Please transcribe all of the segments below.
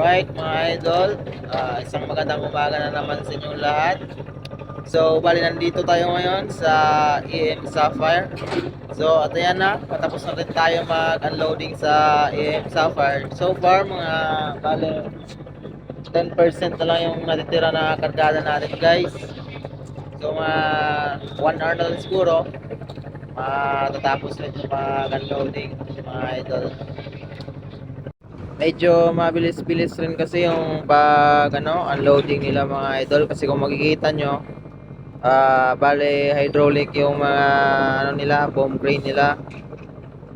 Alright mga idol, Ah, isang magandang umaga na naman sa inyong lahat. So, bali nandito tayo ngayon sa EM Sapphire. So, at ayan na, patapos na rin tayo mag-unloading sa EM Sapphire. So far, mga bali 10% na lang yung natitira na kargada natin guys. So, mga 1 hour na lang siguro, matatapos na ito mag-unloading mga idol medyo mabilis-bilis rin kasi yung pag ano, unloading nila mga idol. Kasi kung makikita nyo ah bale hydraulic yung mga ano nila, bomb crane nila.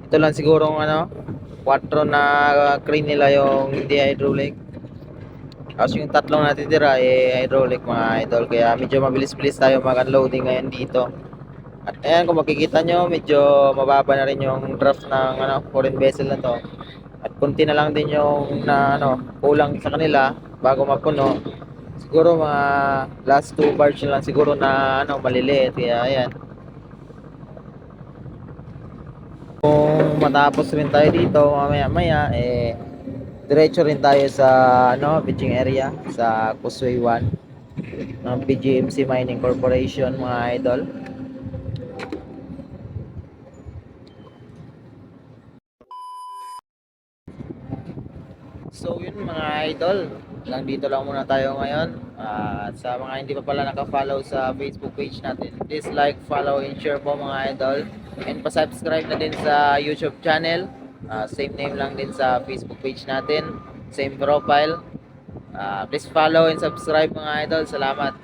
Ito lang siguro ano 4 na crane nila yung hindi hydraulic. Tapos yung tatlong natitira eh hydraulic mga idol. Kaya medyo mabilis-bilis tayo mag-unloading ngayon dito. At ayan kung makikita nyo medyo mababa na rin yung draft ng ano, foreign vessel na to at konti na lang din yung na ano, kulang sa kanila bago mapuno. Siguro mga last two barge lang siguro na ano, maliliit. Kaya ayan. Kung matapos rin tayo dito mamaya maya eh diretso rin tayo sa ano, fishing area sa Causeway 1 ng PGMC Mining Corporation mga idol. So yun mga idol, lang dito lang muna tayo ngayon. At sa mga hindi pa pala naka-follow sa Facebook page natin, please like, follow, and share po mga idol. And pa-subscribe na din sa YouTube channel. Ah, same name lang din sa Facebook page natin. Same profile. Ah, please follow and subscribe mga idol. Salamat.